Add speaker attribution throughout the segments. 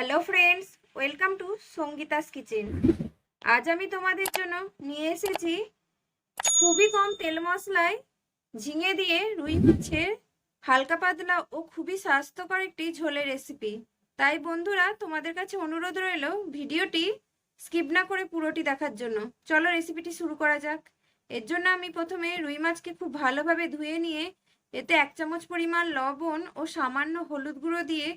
Speaker 1: Hello friends, welcome to Sangeeta's kitchen. আজ আমি তোমাদের জন্য নিয়ে এসেছি খুবই কম তেল মশলায় ঝিঙে দিয়ে রুই মাছের হালকা পাতলা ও খুবই স্বাস্থ্যকর একটি ঝোলের রেসিপি তাই বন্ধুরা, তোমাদের কাছে অনুরোধ রইল ভিডিওটি স্কিপ না করে পুরোটি দেখার জন্য। চলো রেসিপিটি শুরু করা যাক। এর জন্য আমি প্রথমে রুই মাছকে খুব ভালোভাবে ধুয়ে নিয়ে এতে এক চামচ পরিমাণ লবণ ও সামান্য হলুদ গুঁড়ো দিয়ে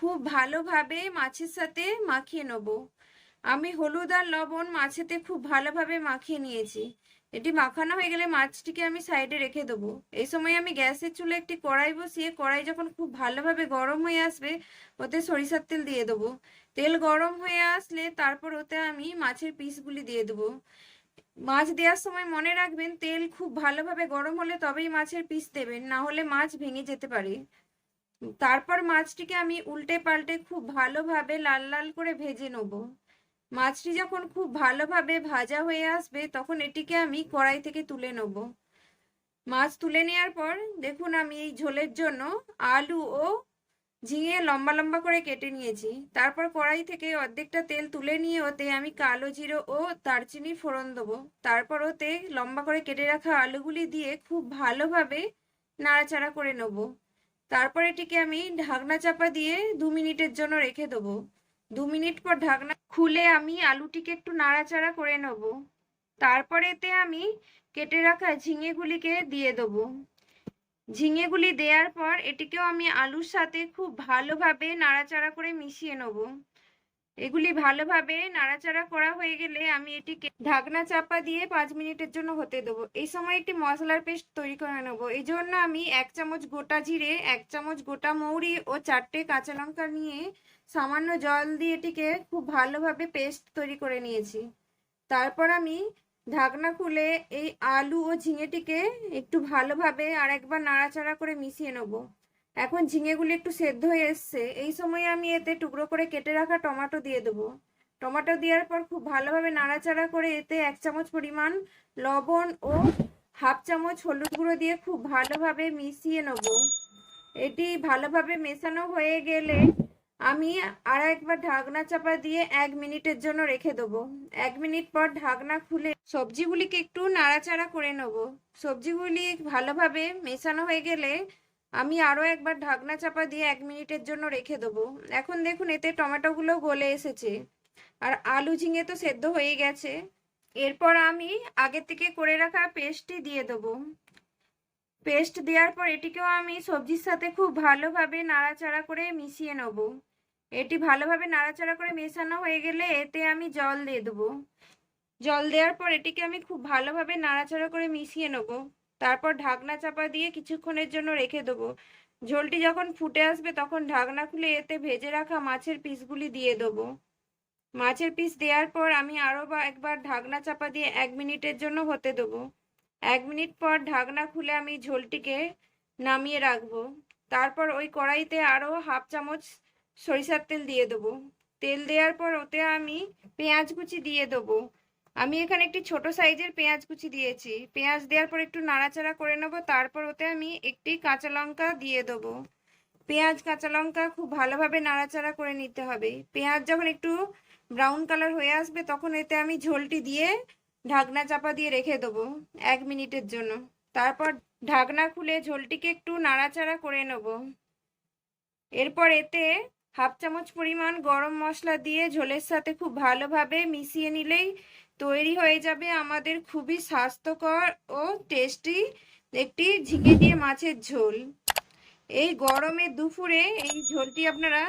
Speaker 1: খুব ভালোভাবে মাছের সাথে মাখিয়ে নেব। আমি হলুদ আর লবণ মাছেতে খুব ভালোভাবে মাখিয়ে নিয়েছি। এটি মাখানো হয়ে গেলে মাছটিকে আমি সাইডে রেখে দেবো। এই সময় আমি গ্যাসের চুলে একটি কড়াই বসিয়ে, কড়াই যখন খুব ভালোভাবে গরম হয়ে আসবে, ওতে সরিষার তেল দিয়ে দেবো। তেল গরম হয়ে আসলে তারপর ওতে আমি মাছের পিসগুলি দিয়ে দেবো। মাছ দেওয়ার সময় মনে রাখবেন, তেল খুব ভালোভাবে গরম হলে তবেই মাছের পিস দেবেন, না হলে মাছ ভেঙে যেতে পারে। তারপর মাছটিকে আমি উল্টে পাল্টে খুব ভালোভাবে লাল লাল করে ভেজে নেব। মাছটি যখন খুব ভালোভাবে ভাজা হয়ে আসবে, তখন এটিকে আমি কড়াই থেকে তুলে নেব। মাছ তুলে নেওয়ার পর দেখুন আমি এই ঝোলের জন্য আলু ও ঝিঙে লম্বা লম্বা করে কেটে নিয়েছি। তারপর কড়াই থেকে অর্ধেকটা তেল তুলে নিয়ে ওতে আমি কালো জিরো ও দারচিনি ফোড়ন দেবো। তারপর ওতে লম্বা করে কেটে রাখা আলুগুলি দিয়ে খুব ভালোভাবে নাড়াচাড়া করে নেব। তারপর এটিকে আমি ঢাকনা চাপা দিয়ে দু মিনিটের জন্য রেখে দেবো। দু মিনিট পর ঢাকনা খুলে আমি আলুটিকে একটু নাড়াচাড়া করে নেব। তারপর এতে আমি কেটে রাখা ঝিঙেগুলিকে দিয়ে দেবো। ঝিঙেগুলি দেওয়ার পর এটিকেও আমি আলুর সাথে খুব ভালোভাবে নাড়াচাড়া করে মিশিয়ে নেব। এগুলি ভালোভাবে নাড়াচাড়া করা হয়ে গেলে আমি এটিকে ঢাকনা চাপা দিয়ে পাঁচ মিনিটের জন্য হতে দেবো। এই সময় একটি মশলার পেস্ট তৈরি করে নেব। এই জন্য আমি এক চামচ গোটা জিরে, এক চামচ গোটা মৌরি ও চারটে কাঁচা লঙ্কা নিয়ে সামান্য জল দিয়ে এটিকে খুব ভালোভাবে পেস্ট তৈরি করে নিয়েছি। তারপর আমি ঢাকনা খুলে এই আলু ও ঝিঙেটিকে একটু ভালোভাবে আর একবার নাড়াচাড়া করে মিশিয়ে নেব। এখন ঝিঙেগুলি একটু সেদ্ধ হয়ে এসছে। এই সময় আমি এতে টুকরো করে কেটে রাখা টমেটো দিয়ে দেবো। টমেটো দেওয়ার পর খুব ভালোভাবে নাড়াচাড়া করে এতে এক চামচ পরিমাণ লবণ ও হাফ চামচ হলুদ গুঁড়ো দিয়ে খুব ভালোভাবে মিশিয়ে নেব। এটি ভালোভাবে মেশানো হয়ে গেলে আমি আর একবার ঢাকনা চাপা দিয়ে এক মিনিটের জন্য রেখে দেবো। এক মিনিট পর ঢাকনা খুলে সবজিগুলিকে একটু নাড়াচাড়া করে নেব। সবজিগুলি ভালোভাবে মেশানো হয়ে গেলে আমি আরও একবার ঢাকনা চাপা দিয়ে এক মিনিটের জন্য রেখে দেবো। এখন দেখুন, এতে টমেটোগুলো গলে এসেছে। আর আলু ঝিঙে তো সেদ্ধ হয়ে গেছে। এরপর আমি আগে থেকে করে রাখা পেস্টটি দিয়ে দেবো। পেস্ট দেওয়ার পর এটিকেও আমি সবজির সাথে খুব ভালোভাবে নাড়াচাড়া করে মিশিয়ে নেব। এটি ভালোভাবে নাড়াচাড়া করে মেশানো হয়ে গেলে এতে আমি জল দিয়ে দেবো। জল দেওয়ার পর এটিকে আমি খুব ভালোভাবে নাড়াচাড়া করে মিশিয়ে নেব। তারপর ঢাকনা চাপা দিয়ে কিছুক্ষণের জন্য রেখে দেবো। ঝোলটি যখন ফুটে আসবে তখন ঢাকনা খুলে এতে ভেজে রাখা মাছের পিসগুলি দিয়ে দেবো। মাছের পিস দেওয়ার পর আমি আরও বা একবার ঢাকনা চাপা দিয়ে এক মিনিটের জন্য হতে দেবো। এক মিনিট পর ঢাকনা খুলে আমি ঝোলটিকে নামিয়ে রাখব। তারপর ওই কড়াইতে আরও হাফ চামচ সরিষার তেল দিয়ে দেবো। তেল দেওয়ার পর ওতে আমি পেঁয়াজ কুচি দিয়ে দেবো। আমি এখানে একটি ছোট সাইজের পেঁয়াজ কুচি দিয়েছি। পেঁয়াজ দেওয়ার পর একটু নাড়াচাড়া করে নেব, তারপর ওতে আমি একটি কাঁচা লঙ্কা দিয়ে দেবো। পেঁয়াজ, কাঁচা লঙ্কা খুব ভালোভাবে নাড়াচাড়া করে নিতে হবে। পেঁয়াজ যখন একটু ব্রাউন কালার হয়ে আসবে, তখন এতে আমি ঝোলটি দিয়ে ঢাকনা চাপা দিয়ে রেখে দেবো এক মিনিটের জন্য। তারপর ঢাকনা খুলে ঝোলটিকে একটু নাড়াচাড়া করে নেব। এরপর এতে হাফ চামচ পরিমাণ গরম মশলা দিয়ে ঝোলের সাথে খুব ভালোভাবে মিশিয়ে নিলেই তৈরি হয়ে যাবে আমাদের খুবই স্বাস্থ্যকর ও টেস্টি একটি ঝিঙে দিয়ে মাছের ঝোল। এই গরমে দুপুরে এই ঝোলটি আপনারা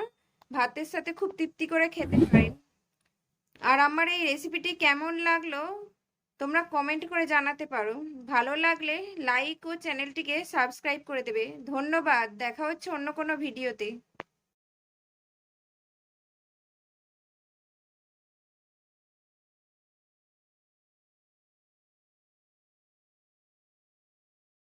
Speaker 1: ভাতের সাথে খুব তৃপ্তি করে খেতে পারেন। আর আমার এই রেসিপিটি কেমন লাগল তোমরা কমেন্ট করে জানাতে পারো। ভালো লাগলে লাইক ও চ্যানেলটিকে সাবস্ক্রাইব করে দেবে। ধন্যবাদ। দেখা হচ্ছে অন্য কোনো ভিডিওতে